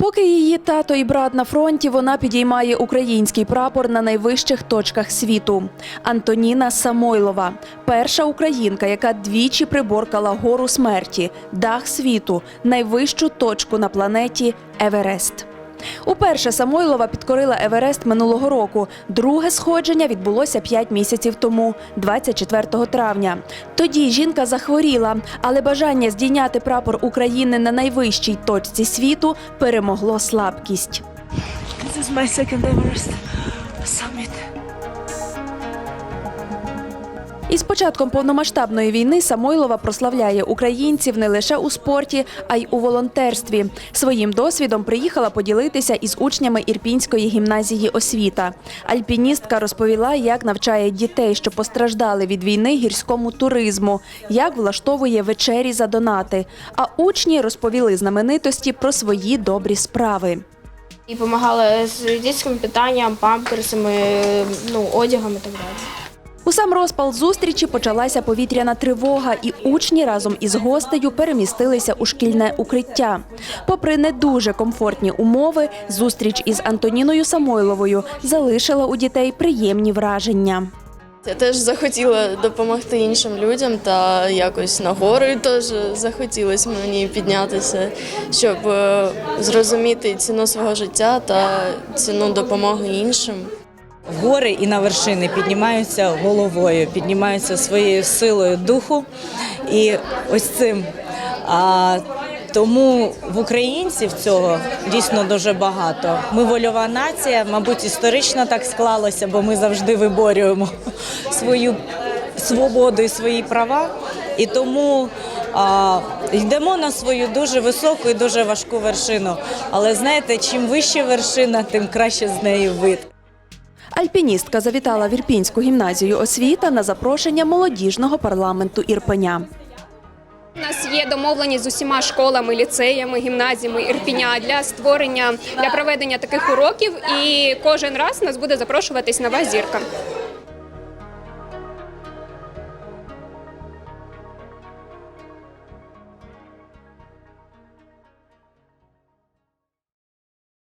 Поки її тато і брат на фронті, вона підіймає український прапор на найвищих точках світу. Антоніна Самойлова перша українка, яка двічі приборкала гору смерті, дах світу, найвищу точку на планеті Еверест. Уперше Самойлова підкорила Еверест минулого року. Друге сходження відбулося 5 місяців тому, 24 травня. Тоді жінка захворіла, але бажання здійняти прапор України на найвищій точці світу перемогло слабкість. This is my second Everest summit. Із початком повномасштабної війни Самойлова прославляє українців не лише у спорті, а й у волонтерстві. Своїм досвідом приїхала поділитися із учнями Ірпінської гімназії освіта. Альпіністка розповіла, як навчає дітей, що постраждали від війни гірському туризму, як влаштовує вечері за донати. А учні розповіли знаменитості про свої добрі справи. І допомагала з дитячим питанням, памперсами, ну, одягом і так далі. У сам розпал зустрічі почалася повітряна тривога, і учні разом із гостею перемістилися у шкільне укриття. Попри не дуже комфортні умови, зустріч із Антоніною Самойловою залишила у дітей приємні враження. Я теж захотіла допомогти іншим людям та якось на гори теж захотілося мені піднятися, щоб е, зрозуміти ціну свого життя та ціну допомоги іншим. Гори і на вершини піднімаються головою, піднімаються своєю силою духу. І ось цим. А, тому в українців цього дійсно дуже багато. Ми вольова нація, мабуть, історично так склалося, бо ми завжди виборюємо свою свободу і свої права. І тому а, йдемо на свою дуже високу і дуже важку вершину. Але знаєте, чим вища вершина, тим краще з неї вид. Альпіністка завітала в Ірпінську гімназію освіта на запрошення молодіжного парламенту Ірпеня. У нас є домовленість з усіма школами, ліцеями, гімназіями Ірпіня для створення для проведення таких уроків. І кожен раз нас буде запрошуватись нова зірка.